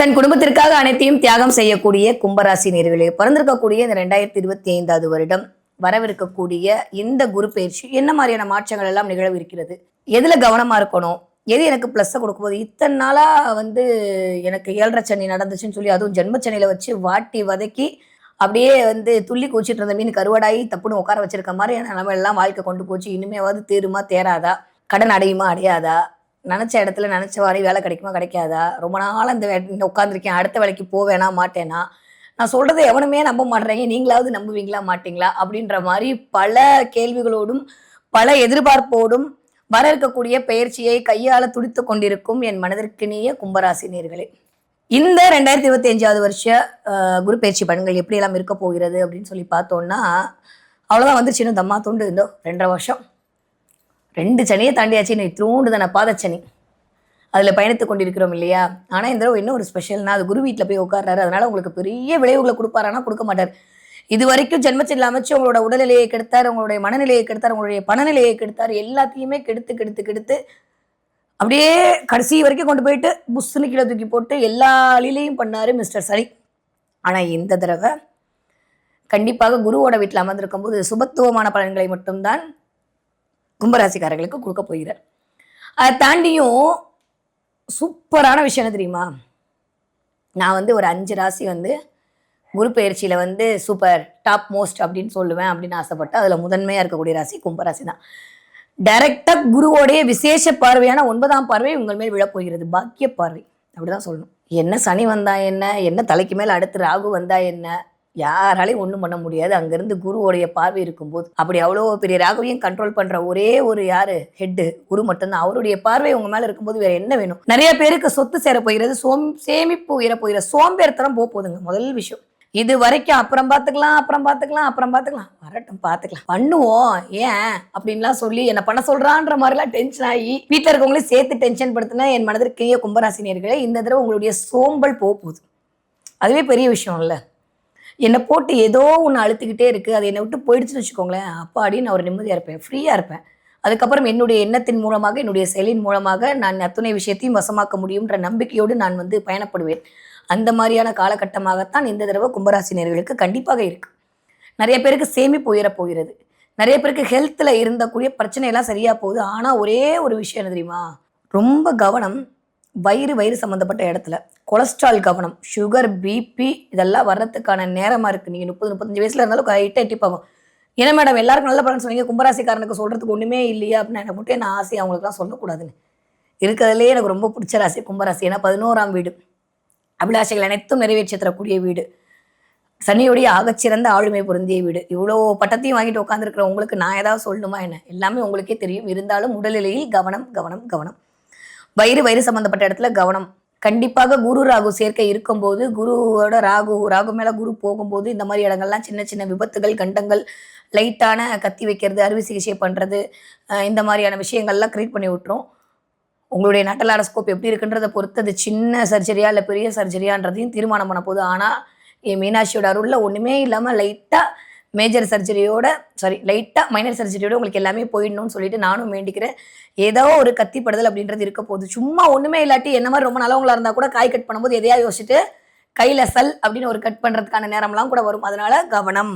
தன் குடும்பத்திற்காக அனைத்தையும் தியாகம் செய்யக்கூடிய கும்பராசி நேர்களே பிறந்திருக்கக்கூடிய இந்த ரெண்டாயிரத்தி இருபத்தி ஐந்தாவது வருடம் வரவிருக்கக்கூடிய இந்த குரு பயிற்சி என்ன மாதிரியான மாற்றங்கள் எல்லாம் நிகழவு இருக்கிறது எதுல கவனமா இருக்கணும்? எது எனக்கு ப்ளஸ்ஸை கொடுக்கும்போது? இத்தனை நாளா வந்து எனக்கு ஏழரை சனி நடந்துச்சுன்னு சொல்லி அதுவும் ஜென்மச்சனியில வச்சு வாட்டி வதக்கி அப்படியே வந்து துள்ளி குச்சிட்டு இருந்த மீன் கருவடாயி தப்புன்னு உட்கார வச்சிருக்க மாதிரி நம்ம எல்லாம் வாழ்க்கை கொண்டு போச்சு. இனிமேவாவது தேருமா தேராதா? கடன் அடையுமா அடையாதா? நினச்ச இடத்துல நினச்ச வாரி வேலை கிடைக்குமா கிடைக்காதா? ரொம்ப நாள் இந்த உட்காந்துருக்கேன் அடுத்த வேலைக்கு போவேனா மாட்டேனா? நான் சொல்றதை எவனுமே நம்ப மாட்டேறீங்க நீங்களாவது நம்புவீங்களா மாட்டீங்களா? அப்படின்ற மாதிரி பல கேள்விகளோடும் பல எதிர்பார்ப்போடும் வர இருக்கக்கூடிய பயிற்சியை கையால் துடித்து கொண்டிருக்கும் என் மனதிற்கினிய கும்பராசி நேர்களே இந்த ரெண்டாயிரத்தி இருபத்தி அஞ்சாவது வருஷ குரு பயிற்சி பலன்கள் எப்படியெல்லாம் இருக்க போகிறது அப்படின்னு சொல்லி பார்த்தோன்னா அவ்வளோதான் வந்துச்சு தம்மா தூண்டு இருந்தோம் ரெண்டரை வருஷம். ரெண்டு சனியை தாண்டியாச்சு. இன்னும் தூண்டுதான தானே பாதச்சனி. அதில் பயணித்து கொண்டிருக்கிறோம் இல்லையா? ஆனால் இந்த தடவை இன்னும் ஒரு ஸ்பெஷல்னா அது குரு வீட்டில் போய் உட்கார்றாரு. அதனால உங்களுக்கு பெரிய விளைவுகளை கொடுப்பாரானா கொடுக்க மாட்டார். இது வரைக்கும் ஜென்மத்தில் அமைச்சு உங்களோட உடல்நிலையை கெடுத்தார் உங்களுடைய மனநிலையை கெடுத்தார் உங்களுடைய பணநிலையை கெடுத்தார். எல்லாத்தையுமே கெடுத்து கெடுத்து கெடுத்து அப்படியே கடைசி வரைக்கும் கொண்டு போயிட்டு புஷ்ஷுன்னு கீழே தூக்கி போட்டு எல்லா அழிலையும் பண்ணாரு மிஸ்டர் சரி ஆனால் இந்த தடவை கண்டிப்பாக குருவோட வீட்டில் அமர்ந்திருக்கும் போது சுபத்துவமான பலன்களை மட்டும்தான் கும்பராசிக்காரர்களுக்கு கொடுக்க போகிறார். அதை தாண்டியும் சூப்பரான விஷயம் என்ன தெரியுமா? நான் வந்து ஒரு அஞ்சு ராசி வந்து குரு பயிற்சியில் வந்து சூப்பர் டாப் மோஸ்ட் அப்படின்னு சொல்லுவேன் அப்படின்னு ஆசைப்பட்டு அதில் முதன்மையாக இருக்கக்கூடிய ராசி கும்பராசி தான். டைரக்டாக குருவோடைய விசேஷ பார்வையான ஒன்பதாம் பார்வை உங்கள் மேல் விழப்போகிறது பாக்கிய பார்வை. அப்படிதான் சொல்லணும். என்ன சனி வந்தா என்ன? என்ன தலைக்கு மேல் அடுத்து ராகு வந்தா என்ன? யாராலையும் ஒன்றும் பண்ண முடியாது. அங்கேருந்து குருவோடைய பார்வை இருக்கும்போது அப்படி அவ்வளோ பெரிய ராகவையும் கண்ட்ரோல் பண்ணுற ஒரே ஒரு யார்? ஹெட்டு குரு மட்டும்தான். அவருடைய பார்வை உங்கள் மேலே இருக்கும்போது வேறு என்ன வேணும்? நிறைய பேருக்கு சொத்து சேர போகிறது சோம் சேமிப்பு உயர போகிற சோம்பேறித்தனம் போக போகுதுங்க முதல் விஷயம். இது வரைக்கும் அப்புறம் பார்த்துக்கலாம் அப்புறம் பார்த்துக்கலாம் அப்புறம் பார்த்துக்கலாம். வரட்டும் பார்த்துக்கலாம். பண்ணுவோம். ஏன்? அப்படின்லாம் சொல்லி என்ன பண்ண சொல்றான்ற மாதிரிலாம் டென்ஷன் ஆகி வீட்டில் இருக்கவங்களே சேர்த்து டென்ஷன் படுத்தினா என் மனதிற்கேய கும்பராசினியர்களே இந்த தடவை உங்களுடைய சோம்பல் போக போகுது. அதுவே பெரிய விஷயம் இல்லை என்னை போட்டு ஏதோ ஒன்று அழுத்துக்கிட்டே இருக்குது அது என்னை விட்டு போயிடுச்சுன்னு வச்சுக்கோங்களேன். அப்பாடி நான் ஒரு நிம்மதியாக இருப்பேன். ஃப்ரீயாக இருப்பேன். அதுக்கப்புறம் என்னுடைய எண்ணத்தின் மூலமாக என்னுடைய செயலின் மூலமாக நான் அத்துணை விஷயத்தையும் வசமாக்க முடியுன்ற நம்பிக்கையோடு நான் வந்து பயணப்படுவேன். அந்த மாதிரியான காலகட்டமாகத்தான் இந்த தடவை கும்பராசினியர்களுக்கு கண்டிப்பாக இருக்குது நிறைய பேருக்கு சேமிப்பு உயரப் போகிறது. நிறைய பேருக்கு ஹெல்த்தில் இருந்தக்கூடிய பிரச்சனையெல்லாம் சரியாக போகுது. ஆனால் ஒரே ஒரு விஷயம் என்ன தெரியுமா? ரொம்ப கவனம் வயிறு வயிறு சம்மந்தப்பட்ட இடத்துல கொலஸ்ட்ரால் கவனம் சுகர் பிபி இதெல்லாம் வர்றதுக்கான நேரமாக இருக்குது நீங்கள் முப்பது முப்பத்தஞ்சு வயசில் இருந்தாலும் கைட்டாக எட்டிப்பாங்க ஏன்னா மேடம் எல்லாருக்கும் நல்ல பலன் சொன்னீங்க. கும்பராசிக்காரனுக்கு சொல்கிறதுக்கு ஒன்றுமே இல்லையா அப்படின்னு எனக்கு மட்டும் நான் ஆசை அவங்களுக்குலாம் சொல்லக்கூடாதுன்னு. இருக்கிறதுலே எனக்கு ரொம்ப பிடிச்ச ராசி கும்பராசி. ஏன்னா பதினோராம் வீடு. அபிலாஷைகள் அனைத்தும் நிறைவேற்றி தரக்கூடிய வீடு. சனியுடைய ஆகச்சிறந்த ஆளுமை பொருந்திய வீடு. இவ்வளோ பட்டத்தையும் வாங்கிட்டு உட்காந்துருக்கிற உங்களுக்கு நான் ஏதாவது சொல்லணுமா என்ன? எல்லாமே உங்களுக்கே தெரியும். இருந்தாலும் உடல்நிலையில் கவனம் கவனம் கவனம். வயிறு வயிறு சம்பந்தப்பட்ட இடத்துல கவனம். கண்டிப்பாக குரு ராகு சேர்க்கை இருக்கும்போது குருவோட ராகு ராகு மேல குரு போகும்போது இந்த மாதிரி இடங்கள்லாம் சின்ன சின்ன விபத்துகள் கண்டங்கள் லைட்டான கத்தி வைக்கிறது அறுவை சிகிச்சை பண்றது இந்த மாதிரியான விஷயங்கள்லாம் கிரியேட் பண்ணி விட்டுரும். உங்களுடைய நட்டலாட ஸ்கோப் எப்படி இருக்குன்றதை பொறுத்து அது சின்ன சர்ஜரியா இல்லை பெரிய சர்ஜரியான்றதையும் தீர்மானம் பண்ண போகுது. ஆனால் என் மீனாட்சியோட அருளில் ஒன்றுமே இல்லாமல் லைட்டாக மேஜர் சர்ஜரியோட சாரி லைட்டாக மைனர் சர்ஜரியோட உங்களுக்கு எல்லாமே போயிடணும்னு சொல்லிட்டு நானும் வேண்டிக்கிறேன். ஏதோ ஒரு கத்திப்படுதல் அப்படின்றது இருக்க போகுது. சும்மா ஒன்றுமே இல்லாட்டி என்ன மாதிரி ரொம்ப நல்லவங்களா இருந்தால் கூட காய் கட் பண்ணும்போது எதையா யோசிச்சுட்டு கையில் சல் அப்படின்னு ஒரு கட் பண்ணுறதுக்கான நேரம்லாம் கூட வரும். அதனால் கவனம்.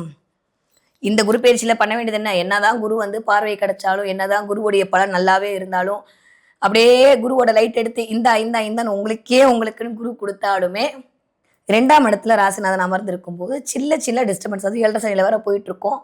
இந்த குரு பயிற்சியில் பண்ண வேண்டியது என்ன? என்னதான் குரு வந்து பார்வை கிடைச்சாலும் என்னதான் குருவுடைய பலன் நல்லாவே இருந்தாலும் அப்படியே குருவோட லைட் எடுத்து இந்தா இந்தா இந்தான்னு உங்களுக்கே உங்களுக்குன்னு குரு கொடுத்தாலுமே ரெண்டாம் இடத்துல ராசிநாதன் அமர்ந்திருக்கும் போது சில்ல சின்ன டிஸ்டர்பன்ஸ் அது ஏழரை சனியில் வேற போயிட்டு இருக்கோம்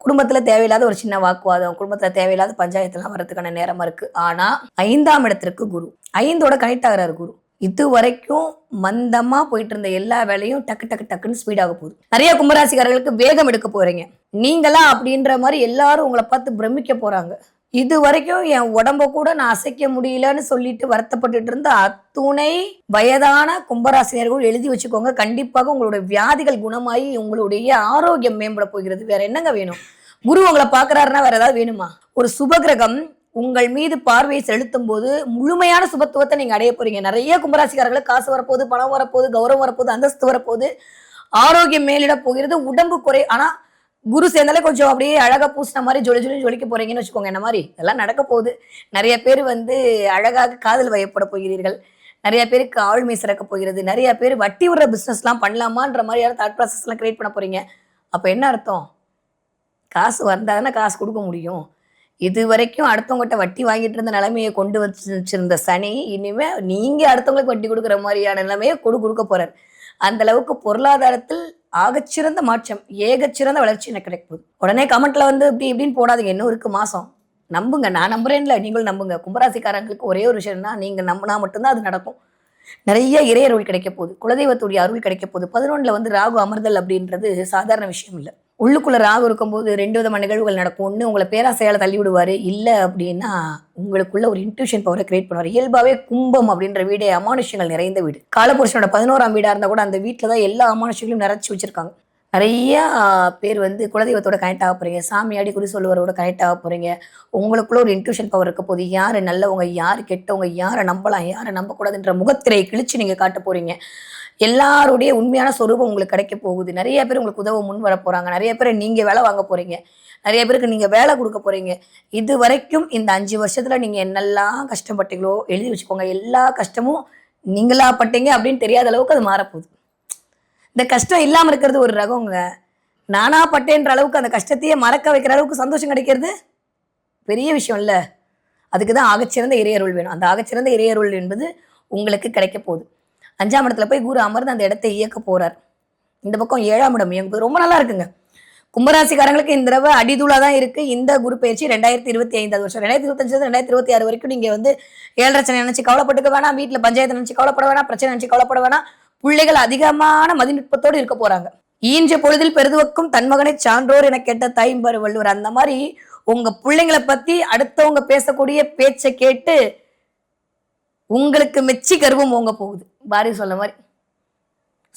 குடும்பத்தில் தேவையில்லாத ஒரு சின்ன வாக்குவாதம் குடும்பத்தில் தேவையில்லாத பஞ்சாயத்துலாம் வரதுக்கான நேரமாக இருக்குது ஆனால் ஐந்தாம் இடத்திற்கு குரு ஐந்தோட கனெக்ட் ஆகிறார் குரு. இது வரைக்கும் மந்தமாக போயிட்டு இருந்த எல்லா வேலையும் டக்கு டக்கு டக்குன்னு ஸ்பீடாக போகுது. நிறைய கும்பராசிக்காரர்களுக்கு வேகம் எடுக்க போகிறீங்க நீங்களா அப்படின்ற மாதிரி எல்லாரும் உங்களை பார்த்து பிரமிக்க போகிறாங்க இது வரைக்கும் என் உடம்ப கூட நான் அசைக்க முடியலன்னு சொல்லிட்டு வருத்தப்பட்டுட்டு இருந்த அத்துணை வயதான கும்பராசினியர்கள் எழுதி வச்சுக்கோங்க. கண்டிப்பாக உங்களுடைய வியாதிகள் குணமாகி உங்களுடைய ஆரோக்கியம் மேம்பட போகிறது. வேற என்னங்க வேணும்? குரு உங்களை பார்க்கறாருன்னா வேற ஏதாவது வேணுமா? ஒரு சுபகிரகம் உங்கள் மீது பார்வையை செலுத்தும் போது முழுமையான சுபத்துவத்தை நீங்க அடைய போறீங்க. நிறைய கும்பராசிக்காரர்களுக்கு காசு வரப்போகுது பணம் வரப்போகுது கௌரவம் வரப்போகுது அந்தஸ்து வரப்போகுது. ஆரோக்கியம் மேலிட போகிறது உடம்பு குறை. ஆனா குரு சேர்ந்தாலே கொஞ்சம் அப்படியே அழகா பூசின மாதிரி ஜொலி ஜொலி ஜொலிக்க போறீங்கன்னு வச்சுக்கோங்க. என்ன மாதிரி? இதெல்லாம் நடக்க போகுது. நிறைய பேர் வந்து அழகாக காதல் வயப்பட போகிறீர்கள். நிறைய பேருக்கு ஆளுமை சிறக்க போகிறது. நிறைய பேர் வட்டி விடுற பிஸ்னஸ்லாம் பண்ணலாமான்ற மாதிரியான தாட் ப்ராசஸ்லாம் கிரியேட் பண்ண போறீங்க. அப்போ என்ன அர்த்தம்? காசு வந்தால் தானே காசு கொடுக்க முடியும். இது வரைக்கும் அடுத்தவங்ககிட்ட வட்டி வாங்கிட்டு இருந்த நிலைமையை கொண்டு வச்சிருந்த சனி இனிமே நீங்க அடுத்தவங்களுக்கு வட்டி கொடுக்குற மாதிரியான நிலைமையை கொடு கொடுக்க போறார். அந்த அளவுக்கு பொருளாதாரத்தில் ஆகச்சிறந்த மாற்றம் ஏகச்சிறந்த வளர்ச்சி எனக்கு கிடைக்க போகுது உடனே கமெண்ட்ல வந்து இப்படி இப்படின்னு போடாதீங்க. இன்னும் இருக்கு மாசம். நம்புங்க. நான் நம்புறேன்ல நீங்களும் நம்புங்க. கும்பராசிக்காரங்களுக்கு ஒரே ஒரு விஷயம்னா நீங்க நம்பினா மட்டும்தான் அது நடக்கும். நிறைய இறையருள் கிடைக்க போகுது. குலதெய்வத்துடைய அருள் கிடைக்க போகுது. பதினொன்றுல வந்து ராகு அமர்தல் அப்படின்றது சாதாரண விஷயம் இல்லை. உள்ளுக்குள்ள ராகு இருக்கும்போது ரெண்டு விதமான நிகழ்வுகள் நடக்கும். ஒன்று உங்களை பேராசையால தள்ளி விடுவார் இல்லை அப்படின்னா உங்களுக்குள்ள ஒரு இன்ட்யூஷன் பவரை கிரியேட் பண்ணுவார். இயல்பாகவே கும்பம் அப்படின்ற வீடே அமானுஷ்யங்கள் நிறைந்த வீடு. காலபுருஷனோட பதினோராம் வீடாக இருந்தால் கூட அந்த வீட்டில் தான் எல்லா அமானுஷங்களையும் நிறச்சி வச்சுருக்காங்க. நிறைய பேர் வந்து குலதெய்வத்தோட கனெக்ட் ஆக போறீங்க. சாமியாடி குறி சொல்லுவரோட கனெக்ட் ஆக போறீங்க. உங்களுக்குள்ள ஒரு இன்ட்யூஷன் பவர் இருக்க போது யார் நல்லவங்க யார் கெட்டவங்க யாரை நம்பலாம் யாரை நம்பக்கூடாதுன்ற முகத்திரையை கிழிச்சு நீங்கள் காட்ட போறீங்க. எல்லாருடைய உண்மையான சொரூபம் உங்களுக்கு கிடைக்க போகுது. நிறைய பேர் உங்களுக்கு உதவ முன் வர போறாங்க. நிறைய பேர் நீங்க வேலை வாங்க போறீங்க. நிறைய பேருக்கு நீங்க வேலை கொடுக்க போறீங்க. இது வரைக்கும் இந்த அஞ்சு வருஷத்துல நீங்க என்னெல்லாம் கஷ்டப்பட்டீங்களோ எழுதி வச்சுக்கோங்க. எல்லா கஷ்டமும் நீங்களா பட்டீங்க அப்படின்னு தெரியாத அளவுக்கு அது மாறப்போகுது. இந்த கஷ்டம் இல்லாமல் இருக்கிறது ஒரு ரகங்க. நானா பட்டேன்ற அளவுக்கு அந்த கஷ்டத்தையே மறக்க வைக்கிற அளவுக்கு சந்தோஷம் கிடைக்கிறது பெரிய விஷயம் இல்லை. அதுக்கு தான் ஆகச்சிறந்த இறையருள் வேணும். அந்த ஆகச்சிறந்த இறையருள் என்பது உங்களுக்கு கிடைக்க போகுது. அஞ்சாம் இடத்துல போய் குரு அமர்ந்து அந்த இடத்தை இயக்க போறார். இந்த பக்கம் ஏழாம் இடம் இயங்குது. ரொம்ப நல்லா இருக்குங்க. கும்பராசிக்காரங்களுக்கு இந்த தடவை அடிதூளா தான் இருக்கு. இந்த குரு பயிற்சி ரெண்டாயிரத்தி இருபத்தி ஐந்தாவது வருஷம். ரெண்டாயிரத்தி இருபத்தஞ்சு ரெண்டாயிரத்தி இருபத்தி ஆறு வரைக்கும் நீங்க வந்து ஏழரை நினைச்சு கவலைப்பட்டுக்க வேணாம். வீட்டுல பஞ்சாயத்து நினைச்சு கவலைப்பட வேணாம். பிரச்சனை நினைச்சு கவலைப்பட வேணாம். பிள்ளைகள் அதிகமான மதிநுட்பத்தோடு இருக்க போறாங்க. ஈன்ற பொழுதில் பெருதுவக்கும் தன்மகனை சான்றோர் என கேட்ட தாய்ம்பரு வள்ளுவர் அந்த மாதிரி உங்க பிள்ளைங்களை பத்தி அடுத்தவங்க பேசக்கூடிய பேச்சை கேட்டு உங்களுக்கு மெச்சி கர்வம் ஓங்க போகுது. பாரி சொன்ன மாதிரி.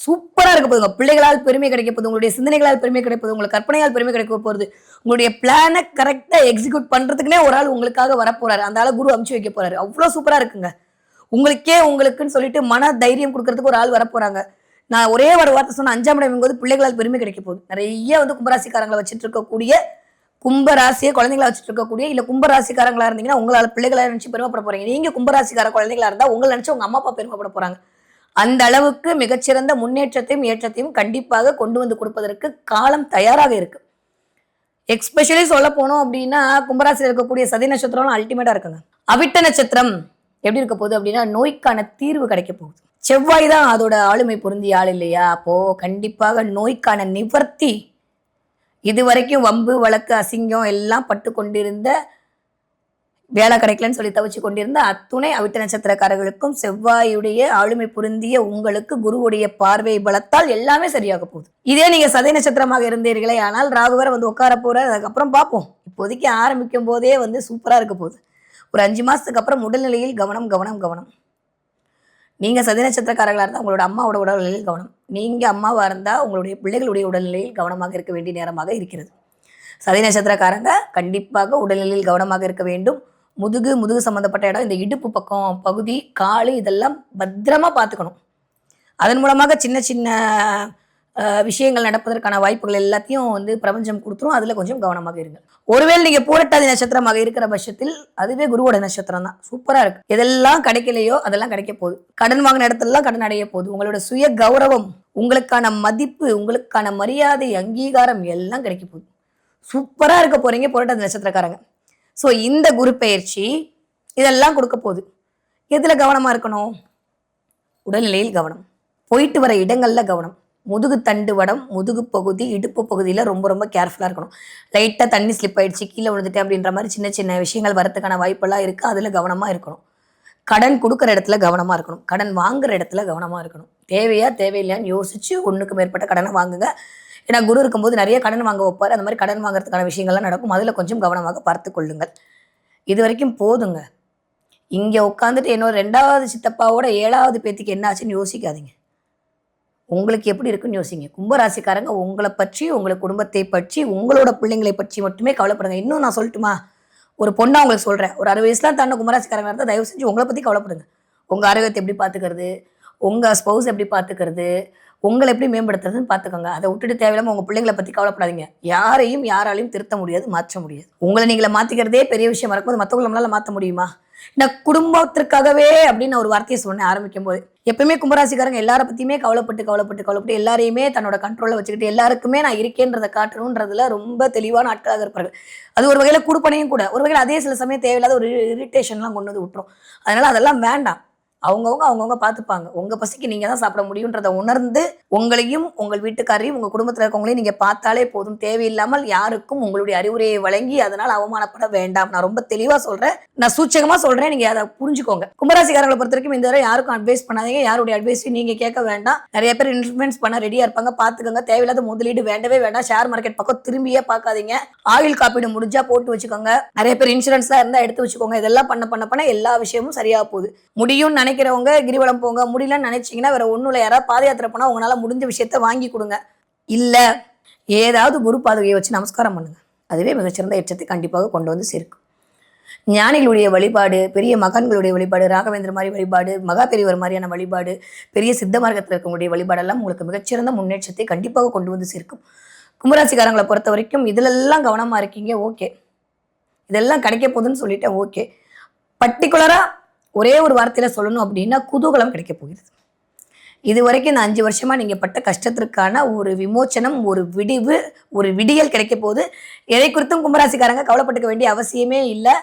சூப்பராக இருக்க போகுதுங்க பிள்ளைகளால் பெருமை கிடைக்க போகுது. உங்களுடைய சிந்தனைகளால் பெருமை கிடைப்பது உங்களுக்கு கற்பனையால் பெருமை கிடைக்க போகிறது உங்களுடைய பிளானை கரெக்டாக எக்ஸிக்யூட் பண்ணுறதுக்குனே ஒரு ஆள் உங்களுக்காக வரப்போறாரு. அந்த ஆள் குரு அமுச்சு வைக்க போறாரு. அவ்வளோ சூப்பராக இருக்குங்க. உங்களுக்கே உங்களுக்குன்னு சொல்லிட்டு மன தைரியம் கொடுக்கறதுக்கு ஒரு ஆள் வரப்போறாங்க. நான் ஒரே ஒரு வார்த்தை சொன்ன அஞ்சாம் இடம் போது பிள்ளைகளால் பெருமை கிடைக்க போகுது. நிறைய வந்து கும்பராசிக்காரங்களை வச்சுட்டு இருக்கக்கூடிய கும்பராசியை குழந்தைங்களா வச்சுட்டு இருக்கக்கூடிய இல்லை கும்பராசிக்காரங்களா இருந்தீங்கன்னா உங்களால் பிள்ளைகளை நினச்சி பெருமைப்பட போறீங்க. நீங்கள் கும்பராசிக்கார குழந்தைங்களா இருந்தால் உங்களை நினச்சி உங்கள் அம்மா அப்பா பெருமைப்பட போகிறாங்க அந்த அளவுக்கு மிகச்சிறந்த முன்னேற்றத்தையும் ஏற்றத்தையும் கண்டிப்பாக கொண்டு வந்து கொடுப்பதற்கு காலம் தயாராக இருக்கு. எக்ஸ்பெஷலி சொல்ல போனோம் அப்படின்னா கும்பராசியில் இருக்கக்கூடிய சதி நட்சத்திரம்லாம் அல்டிமேட்டாக இருக்குங்க. அவிட்ட நட்சத்திரம் எப்படி இருக்க போகுது அப்படின்னா நோய்க்கான தீர்வு கிடைக்க போகுது. செவ்வாய் தான் அதோட ஆளுமை பொருந்திய ஆள் இல்லையா? அப்போ கண்டிப்பாக நோய்க்கான நிவர்த்தி இதுவரைக்கும் வம்பு வழக்கு அசிங்கம் எல்லாம் பட்டு கொண்டிருந்த வேலை கிடைக்கலன்னு சொல்லி தவிச்சு கொண்டிருந்த அத்துணை அவிட்ட நட்சத்திரக்காரர்களுக்கும் செவ்வாயுடைய ஆளுமை புரிந்திய உங்களுக்கு குருவுடைய பார்வை பலத்தால் எல்லாமே சரியாக போகுது. இதே நீங்க சதை நட்சத்திரமாக இருந்தீர்களே ஆனால் ராகு வேற வந்து உட்கார போற அதுக்கப்புறம் பார்ப்போம். இப்போதைக்கு ஆரம்பிக்கும் போதே வந்து சூப்பரா இருக்க போகுது. ஒரு அஞ்சு மாசத்துக்கு அப்புறம் உடல்நிலையில் கவனம் கவனம் கவனம். நீங்க சதி நட்சத்திரக்காரர்களாக இருந்தால் உங்களோட அம்மாவோட உடல்நிலையில் கவனம். நீங்கள் அம்மாவாக இருந்தால் உங்களுடைய பிள்ளைகளுடைய உடல்நிலையில் கவனமாக இருக்க வேண்டிய நேரமாக இருக்கிறது. சதி நட்சத்திரக்காரங்க கண்டிப்பாக உடல்நிலையில் கவனமாக இருக்க வேண்டும். முதுகு முதுகு சம்மந்தப்பட்ட இடம் இந்த இடுப்பு பக்கம் பகுதி காலு இதெல்லாம் பத்திரமாக பார்த்துக்கணும். அதன் மூலமாக சின்ன சின்ன விஷயங்கள் நடப்பதற்கான வாய்ப்புகள் எல்லாத்தையும் வந்து பிரபஞ்சம் கொடுத்துரும். அதில் கொஞ்சம் கவனமாக இருங்க. ஒருவேளை நீங்கள் பூரட்டாதி நட்சத்திரமாக இருக்கிற பட்சத்தில் அதுவே குருவோட நட்சத்திரம் தான். சூப்பராக இருக்கு. எதெல்லாம் கிடைக்கலையோ அதெல்லாம் கிடைக்க போகுது. கடன் வாங்கின இடத்துலலாம் கடன் அடைய போகுது. உங்களோட சுய கௌரவம் உங்களுக்கான மதிப்பு உங்களுக்கான மரியாதை அங்கீகாரம் எல்லாம் கிடைக்க போகுது. சூப்பராக இருக்க போகிறீங்க புரட்டாதி நட்சத்திரக்காரங்க. ஸோ இந்த குரு பயிற்சி இதெல்லாம் கொடுக்க போகுது. எதில் கவனமாக இருக்கணும்? உடல்நிலையில் கவனம். போயிட்டு வர இடங்களில் கவனம். முதுகு தண்டு வடம் முதுகு பகுதி இடுப்பு பகுதியில் ரொம்ப ரொம்ப கேர்ஃபுல்லாக இருக்கணும். லைட்டாக தண்ணி ஸ்லிப் ஆகிடுச்சு கீழே விழுந்துட்டேன் அப்படின்ற மாதிரி சின்ன சின்ன விஷயங்கள் வரத்துக்கான வாய்ப்பெல்லாம் இருக்குது அதில் கவனமாக இருக்கணும். கடன் கொடுக்குற இடத்துல கவனமாக இருக்கணும். கடன் வாங்குற இடத்துல கவனமாக இருக்கணும். தேவையா தேவையில்லையான்னு யோசிச்சு ஒன்றுக்கு மேற்பட்ட கடனை வாங்குங்க. ஏன்னா குரு இருக்கும்போது நிறைய கடன் வாங்க வைப்பார். அந்த மாதிரி கடன் வாங்குறதுக்கான விஷயங்கள்லாம் நடக்கும். அதில் கொஞ்சம் கவனமாக பார்த்து கொள்ளுங்கள். இது வரைக்கும் போதுங்க. இங்கே உட்காந்துட்டு என்னோட ரெண்டாவது சித்தப்பாவோட ஏழாவது பேத்திக்கு என்ன ஆச்சுன்னு யோசிக்காதீங்க. உங்களுக்கு எப்படி இருக்குன்னு யோசிங்க. கும்பராசிக்காரங்க உங்களை பற்றி உங்களை குடும்பத்தை பற்றி உங்களோட பிள்ளைங்களை பற்றி மட்டுமே கவலைப்படுங்க. இன்னும் நான் சொல்லட்டுமா? ஒரு பொண்ணாக உங்களுக்கு சொல்கிறேன் ஒரு அறுபது வயசுலாம் தாண்ட கும்பராசிக்காரங்க இருந்தால் தயவு செஞ்சு உங்களை பற்றி கவலைப்படுங்க. உங்கள் ஆரோக்கியத்தை எப்படி பார்த்துக்கிறது? உங்கள் ஸ்பௌஸ் எப்படி பார்த்துக்கிறது? உங்களை எப்படி மேம்படுத்துறதுன்னு பார்த்துக்கோங்க. அதை விட்டுட்டு தேவையில்லாமல் உங்கள் பிள்ளைங்களை பற்றி கவலைப்படாதீங்க. யாரையும் யாராலையும் திருத்த முடியாது மாற்ற முடியாது. உங்களை நீங்களை மாற்றிக்கிறதே பெரிய விஷயமா இருக்கும்போது மற்றவங்களை நம்மளால் மாற்ற முடியுமா? நான் குடும்பத்திற்காகவே அப்படின்னு ஒரு வார்த்தையை சொன்னேன் ஆரம்பிக்கும் போது எப்பவுமே கும்பராசிக்காரங்க எல்லார பத்தியுமே கவலைப்பட்டு கவலைப்பட்டு கவலைப்பட்டு எல்லாரையுமே தன்னோட கண்ட்ரோலில் வச்சுக்கிட்டு எல்லாருக்குமே நான் இருக்கேன்றதை காட்டணுன்றதுல ரொம்ப தெளிவான ஆட்களாக இருப்பார்கள். அது ஒரு வகையில கொடுப்பனையும் கூட. ஒரு வகையில் அதே சில சமயம் தேவையில்லாத ஒரு இரிட்டேஷன்லாம் கொண்டு வந்து விட்டுரும். அதனால அதெல்லாம் வேண்டாம். அவங்கவுங்க அவங்கவுங்க பார்த்துப்பாங்க உங்க பசிக்கு நீங்க தான் சாப்பிட முடியுன்றதை உணர்ந்து உங்களையும் உங்கள் வீட்டுக்காரையும் உங்க குடும்பத்தில் இருக்கவங்களையும் நீங்க பார்த்தாலே போதும். தேவையில்லாமல் யாருக்கும் உங்களுடைய அறிவுரையை வழங்கி அதனால் அவமானப்பட வேண்டாம். நான் ரொம்ப தெளிவா சொல்றேன். நான் சூச்சகமா சொல்றேன். நீங்க அதை புரிஞ்சுக்கோங்க. கும்பராசிக்காரங்களை பொறுத்த வரைக்கும் இந்த வரை யாருக்கும் அட்வைஸ் பண்ணாதீங்க. யாருடைய அட்வைஸையும் நீங்க கேட்க வேண்டாம். நிறைய பேர் இன்ஃபுளுன்ஸ் பண்ண ரெடியா இருப்பாங்க. பாத்துக்கோங்க. தேவையில்லாத முதலீடு வேண்டவே வேண்டாம். ஷேர் மார்க்கெட் பக்கம் திரும்பியே பார்க்காதீங்க. ஆயுள் காப்பீடு முடிஞ்சா போட்டு வச்சுக்கோங்க. நிறைய பேர் இன்சூரன்ஸ்லாம் இருந்தா எடுத்து வச்சுக்கோங்க. இதெல்லாம் பண்ண பண்ண பண்ண எல்லா விஷயமும் சரியா போகுது. முடியும்னு நினைக்கிறவங்க கிரிவலம் போங்க முடியலன்னு நினைச்சீங்கன்னா வேற ஒன்றும் இல்லை யாராவது பாத யாத்திரை போனா உங்களால் முடிஞ்ச விஷயத்த வாங்கி கொடுங்க. இல்லை ஏதாவது குரு பாதுகையை வச்சு நமஸ்காரம் பண்ணுங்க. அதுவே மிகச்சிறந்த எச்சத்தை கண்டிப்பாக கொண்டு வந்து சேர்க்கும். ஞானிகளுடைய வழிபாடு பெரிய மகான்களுடைய வழிபாடு ராகவேந்திர மாதிரி வழிபாடு மகா பெரியவர் மாதிரியான வழிபாடு பெரிய சித்த மார்க்கத்தில் இருக்கக்கூடிய வழிபாடெல்லாம் உங்களுக்கு மிகச்சிறந்த முன்னேற்றத்தை கண்டிப்பாக கொண்டு வந்து சேர்க்கும். கும்பராசிக்காரங்களை பொறுத்த வரைக்கும் இதிலெல்லாம் கவனமா இருக்கீங்க ஓகே. இதெல்லாம் கிடைக்க போகுதுன்னு சொல்லிட்டேன் ஓகே. பர்டிகுலராக ஒரே ஒரு வார்த்தையில் சொல்லணும் அப்படின்னா குதூகலம் கிடைக்க போகிறது. இது வரைக்கும் இந்த அஞ்சு வருஷமாக நீங்கள் பட்ட கஷ்டத்திற்கான ஒரு விமோச்சனம் ஒரு விடிவு ஒரு விடியல் கிடைக்க போகுது. எதை குறித்தும் கும்பராசிக்காரங்க கவலைப்பட்டுக்க வேண்டிய அவசியமே இல்லை.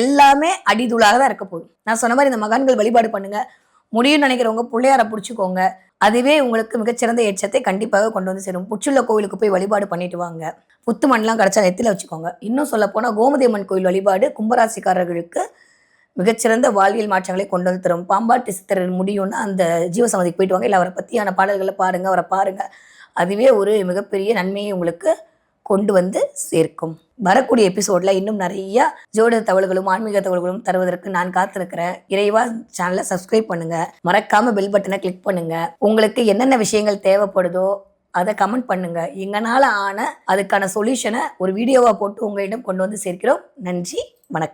எல்லாமே அடிதுளாக தான் இருக்க போகுது. நான் சொன்ன மாதிரி இந்த மகான்கள் வழிபாடு பண்ணுங்கள் முடியும்னு நினைக்கிறவங்க பிள்ளையார பிடிச்சிக்கோங்க. அதுவே உங்களுக்கு மிகச்சிறந்த ஏற்றத்தை கண்டிப்பாக கொண்டு வந்து சேரும். புச்சுள்ள கோவிலுக்கு போய் வழிபாடு பண்ணிட்டு வாங்க. புத்து மண்லாம் கிடச்சா நெத்தில வச்சுக்கோங்க. இன்னும் சொல்ல போனால் கோமதி அம்மன் கோயில் வழிபாடு கும்பராசிக்காரர்களுக்கு மிகச்சிறந்த வாழ்வியல் மாற்றங்களை கொண்டு வந்து தரும். பாம்பாட்டி சித்தரர் முடியும்னா அந்த ஜீவசமாதிக்கு போயிட்டு வாங்க. இல்லை அவரை பற்றியான பாடல்களை பாருங்க அவரை பாருங்க. அதுவே ஒரு மிகப்பெரிய நன்மையை உங்களுக்கு கொண்டு வந்து சேர்க்கும். வரக்கூடிய எபிசோட்ல இன்னும் நிறைய ஜோட தகவல்களும் ஆன்மீக தகவல்களும் தருவதற்கு நான் காத்திருக்கிறேன். இறைவா சேனலை சப்ஸ்கிரைப் பண்ணுங்க. மறக்காம பெல் பட்டனை கிளிக் பண்ணுங்க. உங்களுக்கு என்னென்ன விஷயங்கள் தேவைப்படுதோ அதை கமெண்ட் பண்ணுங்க. எங்களால ஆன அதுக்கான சொல்யூஷனை ஒரு வீடியோவா போட்டு உங்களிடம் கொண்டு வந்து சேர்க்கிறோம். நன்றி.